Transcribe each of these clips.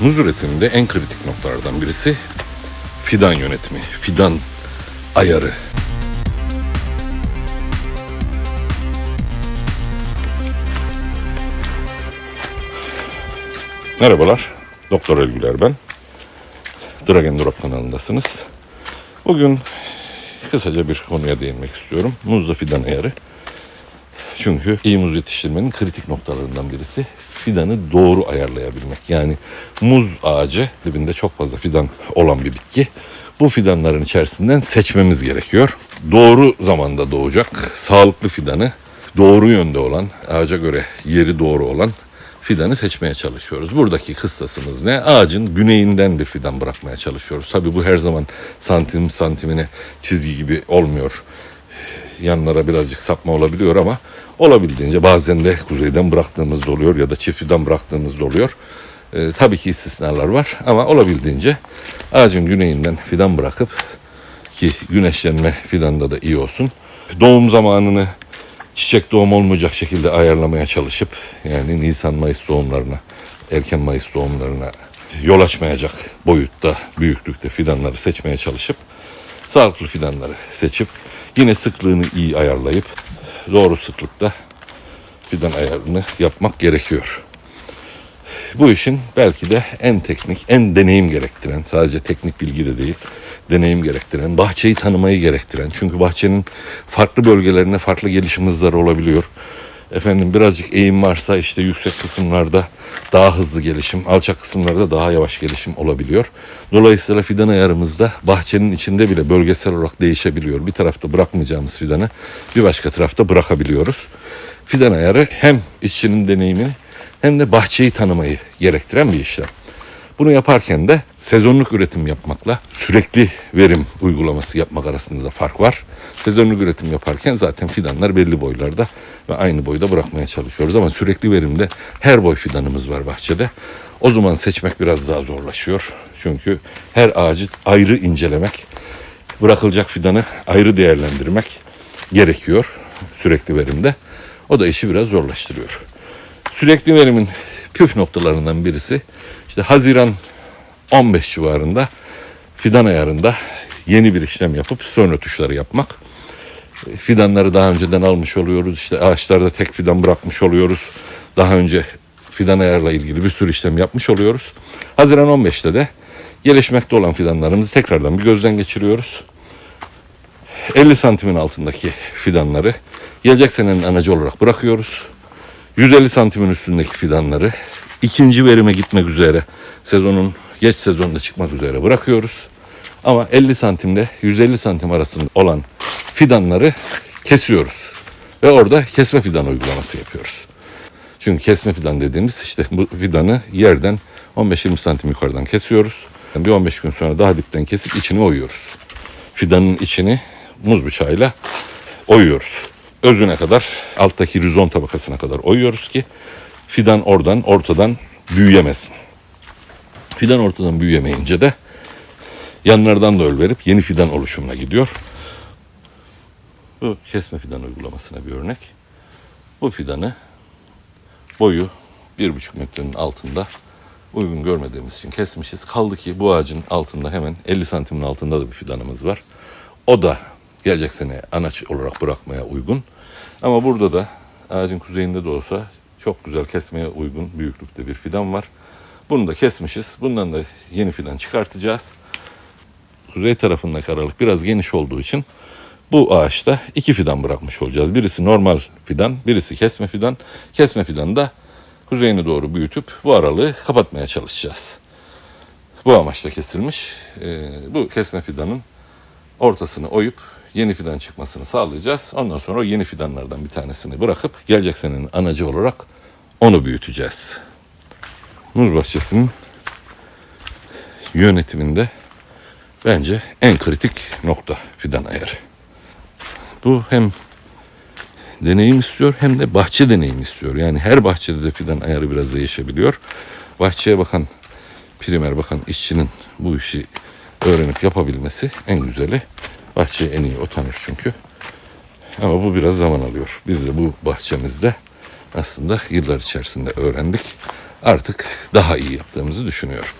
Muz üretiminde en kritik noktalardan birisi fidan yönetimi, fidan ayarı. Merhabalar, Doktor Elgüler ben. Dragon Drop kanalındasınız. Bugün kısaca bir konuya değinmek istiyorum. Muzla fidan ayarı. Çünkü iyi muz yetiştirmenin kritik noktalarından birisi fidanı doğru ayarlayabilmek. Yani muz ağacı dibinde çok fazla fidan olan bir bitki. Bu fidanların içerisinden seçmemiz gerekiyor. Doğru zamanda doğacak sağlıklı fidanı doğru yönde olan, ağaca göre yeri doğru olan fidanı seçmeye çalışıyoruz. Buradaki kıssasımız ne? Ağacın güneyinden bir fidan bırakmaya çalışıyoruz. Tabii bu her zaman santim santimine çizgi gibi olmuyor yanlara birazcık sapma olabiliyor ama olabildiğince bazen de kuzeyden bıraktığımız da oluyor ya da çift fidan bıraktığımız da oluyor. Ee, tabii ki istisnalar var ama olabildiğince ağacın güneyinden fidan bırakıp ki güneşlenme fidanda da iyi olsun. Doğum zamanını çiçek doğum olmayacak şekilde ayarlamaya çalışıp yani Nisan Mayıs doğumlarına, erken Mayıs doğumlarına yol açmayacak boyutta, büyüklükte fidanları seçmeye çalışıp sağlıklı fidanları seçip yine sıklığını iyi ayarlayıp doğru sıklıkta fidan ayarını yapmak gerekiyor. Bu işin belki de en teknik, en deneyim gerektiren, sadece teknik bilgi de değil, deneyim gerektiren, bahçeyi tanımayı gerektiren. Çünkü bahçenin farklı bölgelerine farklı gelişim hızları olabiliyor. Efendim birazcık eğim varsa işte yüksek kısımlarda daha hızlı gelişim, alçak kısımlarda daha yavaş gelişim olabiliyor. Dolayısıyla fidan ayarımızda bahçenin içinde bile bölgesel olarak değişebiliyor. Bir tarafta bırakmayacağımız fidanı bir başka tarafta bırakabiliyoruz. Fidan ayarı hem işçinin deneyimini hem de bahçeyi tanımayı gerektiren bir işlem. Bunu yaparken de sezonluk üretim yapmakla sürekli verim uygulaması yapmak arasında da fark var. Sezonluk üretim yaparken zaten fidanlar belli boylarda ve aynı boyda bırakmaya çalışıyoruz ama sürekli verimde her boy fidanımız var bahçede. O zaman seçmek biraz daha zorlaşıyor. Çünkü her ağacı ayrı incelemek, bırakılacak fidanı ayrı değerlendirmek gerekiyor sürekli verimde. O da işi biraz zorlaştırıyor. Sürekli verimin püf noktalarından birisi işte Haziran 15 civarında fidan ayarında yeni bir işlem yapıp sonra tuşları yapmak. Fidanları daha önceden almış oluyoruz. İşte ağaçlarda tek fidan bırakmış oluyoruz. Daha önce fidan ayarla ilgili bir sürü işlem yapmış oluyoruz. Haziran 15'te de gelişmekte olan fidanlarımızı tekrardan bir gözden geçiriyoruz. 50 santimin altındaki fidanları gelecek senenin anacı olarak bırakıyoruz. 150 santimin üstündeki fidanları ikinci verime gitmek üzere sezonun geç sezonda çıkmak üzere bırakıyoruz. Ama 50 santimle 150 santim arasında olan fidanları kesiyoruz. Ve orada kesme fidan uygulaması yapıyoruz. Çünkü kesme fidan dediğimiz işte bu fidanı yerden 15-20 santim yukarıdan kesiyoruz. Bir 15 gün sonra daha dipten kesip içini oyuyoruz. Fidanın içini muz bıçağıyla oyuyoruz. Özüne kadar alttaki rizon tabakasına kadar oyuyoruz ki fidan oradan ortadan büyüyemesin. Fidan ortadan büyüyemeyince de yanlardan da öl verip yeni fidan oluşumuna gidiyor. Bu kesme fidan uygulamasına bir örnek. Bu fidanı boyu bir buçuk metrenin altında uygun görmediğimiz için kesmişiz. Kaldı ki bu ağacın altında hemen 50 santimin altında da bir fidanımız var. O da gelecek sene anaç olarak bırakmaya uygun. Ama burada da ağacın kuzeyinde de olsa çok güzel kesmeye uygun büyüklükte bir fidan var. Bunu da kesmişiz. Bundan da yeni fidan çıkartacağız. Kuzey tarafındaki aralık biraz geniş olduğu için bu ağaçta iki fidan bırakmış olacağız. Birisi normal fidan, birisi kesme fidan. Kesme fidanı da kuzeyine doğru büyütüp bu aralığı kapatmaya çalışacağız. Bu amaçla kesilmiş. Ee, bu kesme fidanın ortasını oyup yeni fidan çıkmasını sağlayacağız. Ondan sonra o yeni fidanlardan bir tanesini bırakıp gelecek senenin anacı olarak onu büyüteceğiz. Muz bahçesinin yönetiminde bence en kritik nokta fidan ayarı. Bu hem deneyim istiyor hem de bahçe deneyimi istiyor. Yani her bahçede de fidan ayarı biraz değişebiliyor. Bahçeye bakan, primer bakan işçinin bu işi öğrenip yapabilmesi en güzeli. Bahçeyi en iyi o tanır çünkü. Ama bu biraz zaman alıyor. Biz de bu bahçemizde aslında yıllar içerisinde öğrendik. artık daha iyi yaptığımızı düşünüyorum.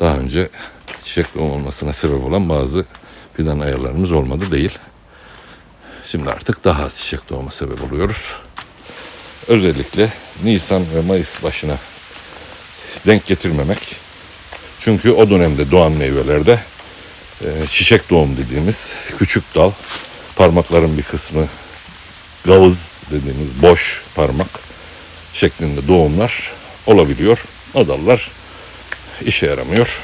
Daha önce çiçek olmasına sebep olan bazı fidan ayarlarımız olmadı değil. Şimdi artık daha az çiçek doğuma sebep oluyoruz. Özellikle Nisan ve Mayıs başına denk getirmemek. Çünkü o dönemde doğan meyvelerde çiçek doğum dediğimiz küçük dal, parmakların bir kısmı gavız dediğimiz boş parmak şeklinde doğumlar olabiliyor. O dallar işe yaramıyor.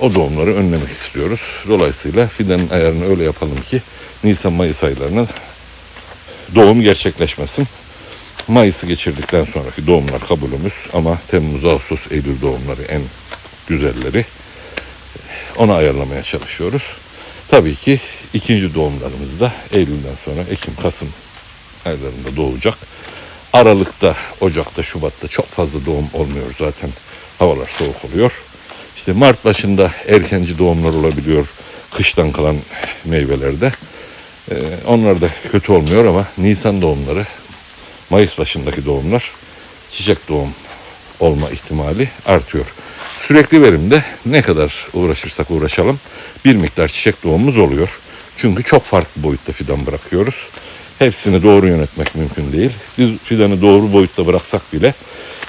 O doğumları önlemek istiyoruz. Dolayısıyla fidanın ayarını öyle yapalım ki Nisan-Mayıs aylarına doğum gerçekleşmesin. Mayıs'ı geçirdikten sonraki doğumlar kabulümüz ama Temmuz, Ağustos, Eylül doğumları en güzelleri. Onu ayarlamaya çalışıyoruz. Tabii ki ikinci doğumlarımız da Eylül'den sonra Ekim, Kasım aylarında doğacak. Aralıkta, Ocak'ta, Şubat'ta çok fazla doğum olmuyor zaten. Havalar soğuk oluyor. İşte Mart başında erkenci doğumlar olabiliyor kıştan kalan meyvelerde. Ee, onlar da kötü olmuyor ama Nisan doğumları, Mayıs başındaki doğumlar çiçek doğum olma ihtimali artıyor. Sürekli verimde ne kadar uğraşırsak uğraşalım bir miktar çiçek doğumumuz oluyor. Çünkü çok farklı boyutta fidan bırakıyoruz. Hepsini doğru yönetmek mümkün değil. Biz fidanı doğru boyutta bıraksak bile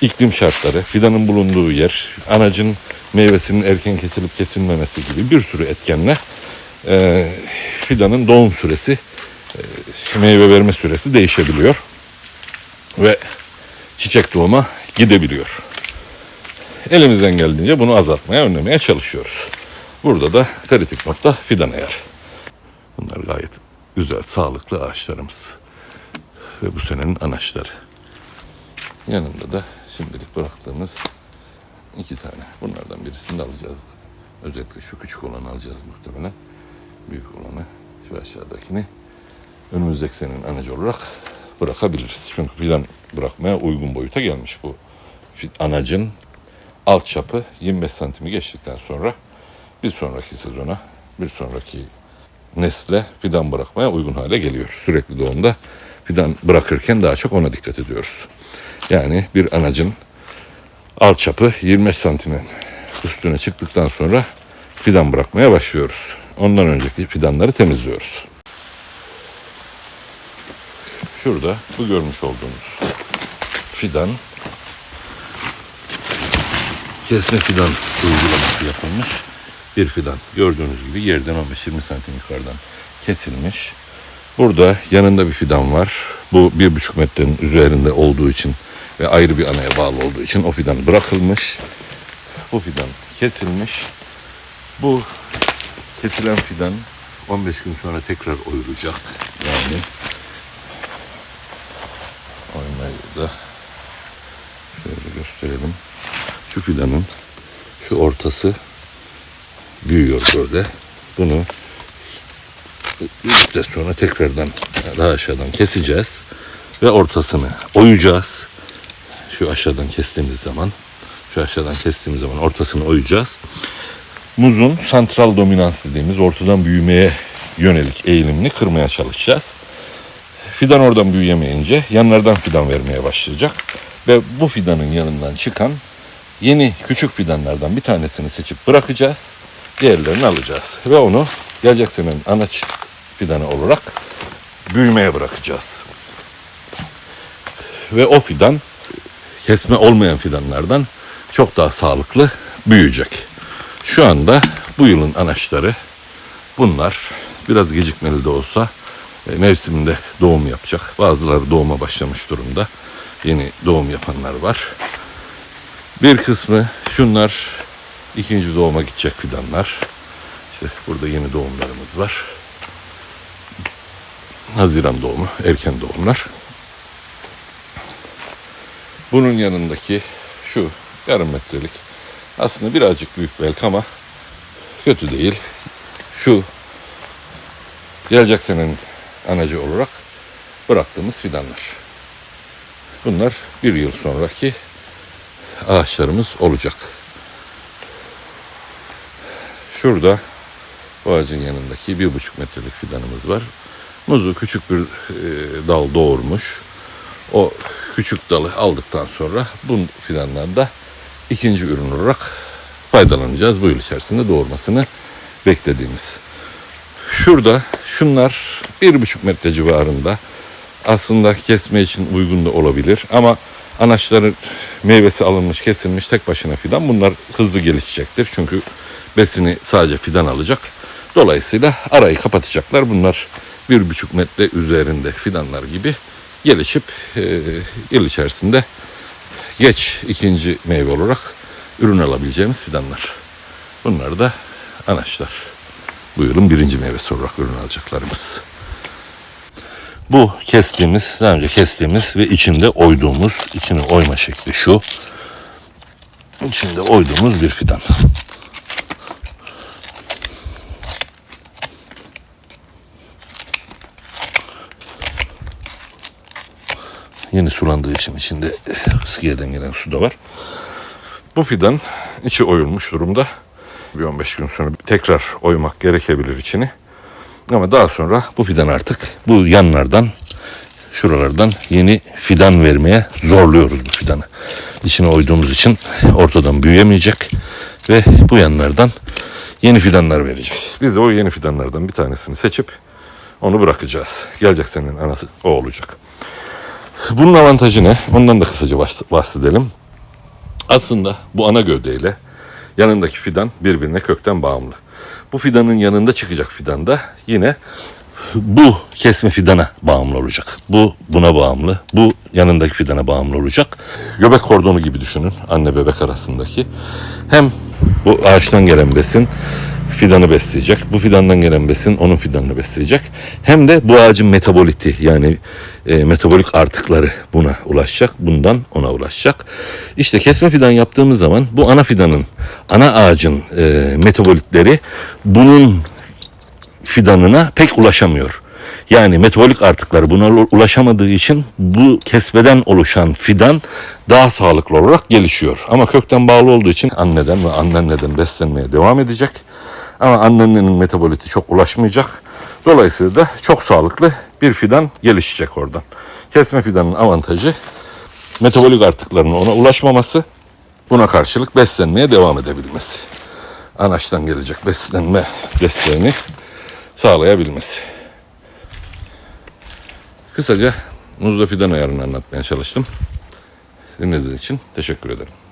iklim şartları, fidanın bulunduğu yer, anacın meyvesinin erken kesilip kesilmemesi gibi bir sürü etkenle e, fidanın doğum süresi, e, meyve verme süresi değişebiliyor. Ve çiçek doğuma gidebiliyor. Elimizden geldiğince bunu azaltmaya, önlemeye çalışıyoruz. Burada da kritik nokta fidan ayarı. Bunlar gayet güzel, sağlıklı ağaçlarımız. Ve bu senenin anaçları. Yanında da şimdilik bıraktığımız iki tane. Bunlardan birisini de alacağız. Özellikle şu küçük olanı alacağız muhtemelen. Büyük olanı, şu aşağıdakini önümüzdeki senenin anacı olarak bırakabiliriz. Çünkü fidan bırakmaya uygun boyuta gelmiş bu anacın alt çapı 25 santimi geçtikten sonra bir sonraki sezona, bir sonraki nesle fidan bırakmaya uygun hale geliyor. Sürekli doğumda fidan bırakırken daha çok ona dikkat ediyoruz. Yani bir anacın alt çapı 25 santimin üstüne çıktıktan sonra fidan bırakmaya başlıyoruz. Ondan önceki fidanları temizliyoruz. Şurada bu görmüş olduğunuz fidan kesme fidan uygulaması yapılmış bir fidan. Gördüğünüz gibi yerden 15-20 santim yukarıdan kesilmiş. Burada yanında bir fidan var. Bu bir buçuk metrenin üzerinde olduğu için ve ayrı bir anaya bağlı olduğu için o fidan bırakılmış. Bu fidan kesilmiş. Bu kesilen fidan 15 gün sonra tekrar oyulacak. Yani oymayı da şöyle gösterelim. Şu fidanın şu ortası büyüyor böyle. Bunu de sonra tekrardan daha aşağıdan keseceğiz ve ortasını oyacağız. Şu aşağıdan kestiğimiz zaman, şu aşağıdan kestiğimiz zaman ortasını oyacağız. Muzun santral dominans dediğimiz ortadan büyümeye yönelik eğilimini kırmaya çalışacağız. Fidan oradan büyüyemeyince yanlardan fidan vermeye başlayacak ve bu fidanın yanından çıkan yeni küçük fidanlardan bir tanesini seçip bırakacağız. Diğerlerini alacağız ve onu gelecek senenin anaç fidanı olarak büyümeye bırakacağız. Ve o fidan kesme olmayan fidanlardan çok daha sağlıklı büyüyecek. Şu anda bu yılın anaçları bunlar biraz gecikmeli de olsa e, mevsiminde doğum yapacak. Bazıları doğuma başlamış durumda. Yeni doğum yapanlar var. Bir kısmı şunlar ikinci doğuma gidecek fidanlar. İşte burada yeni doğumlarımız var. Haziran doğumu, erken doğumlar. Bunun yanındaki şu yarım metrelik aslında birazcık büyük belki ama kötü değil. Şu gelecek senenin anacı olarak bıraktığımız fidanlar. Bunlar bir yıl sonraki ağaçlarımız olacak. Şurada bu ağacın yanındaki bir buçuk metrelik fidanımız var. Muzu küçük bir e, dal doğurmuş. o küçük dalı aldıktan sonra bu fidanlarda ikinci ürün olarak faydalanacağız. Bu yıl içerisinde doğurmasını beklediğimiz. Şurada şunlar bir buçuk metre civarında aslında kesme için uygun da olabilir ama anaçların meyvesi alınmış kesilmiş tek başına fidan bunlar hızlı gelişecektir çünkü besini sadece fidan alacak. Dolayısıyla arayı kapatacaklar. Bunlar bir buçuk metre üzerinde fidanlar gibi gelişip e, yıl içerisinde geç ikinci meyve olarak ürün alabileceğimiz fidanlar. Bunlar da anaçlar. Bu yılın birinci meyvesi olarak ürün alacaklarımız. Bu kestiğimiz, daha önce kestiğimiz ve içinde oyduğumuz, içini oyma şekli şu. İçinde oyduğumuz bir fidan. Yeni sulandığı için içinde ıskiyeden gelen su da var. Bu fidan içi oyulmuş durumda. Bir 15 gün sonra tekrar oymak gerekebilir içini. Ama daha sonra bu fidan artık bu yanlardan şuralardan yeni fidan vermeye zorluyoruz bu fidanı. İçine oyduğumuz için ortadan büyüyemeyecek ve bu yanlardan yeni fidanlar verecek. Biz de o yeni fidanlardan bir tanesini seçip onu bırakacağız. Gelecek senin anası o olacak. Bunun avantajı ne? Ondan da kısaca bahs- bahsedelim. Aslında bu ana gövdeyle yanındaki fidan birbirine kökten bağımlı. Bu fidanın yanında çıkacak fidan da yine bu kesme fidana bağımlı olacak. Bu buna bağımlı. Bu yanındaki fidana bağımlı olacak. Göbek kordonu gibi düşünün anne bebek arasındaki. Hem bu ağaçtan gelen besin fidanı besleyecek. Bu fidandan gelen besin onun fidanını besleyecek. Hem de bu ağacın metaboliti yani e, metabolik artıkları buna ulaşacak. Bundan ona ulaşacak. İşte kesme fidan yaptığımız zaman bu ana fidanın, ana ağacın e, metabolitleri bunun fidanına pek ulaşamıyor. Yani metabolik artıkları buna ulaşamadığı için bu kesmeden oluşan fidan daha sağlıklı olarak gelişiyor. Ama kökten bağlı olduğu için anneden ve anneanneden beslenmeye devam edecek. Ama anneannenin metaboliti çok ulaşmayacak. Dolayısıyla da çok sağlıklı bir fidan gelişecek oradan. Kesme fidanın avantajı metabolik artıklarının ona ulaşmaması, buna karşılık beslenmeye devam edebilmesi. Anaçtan gelecek beslenme desteğini sağlayabilmesi. Kısaca muzla fidan ayarını anlatmaya çalıştım. Dinlediğiniz için teşekkür ederim.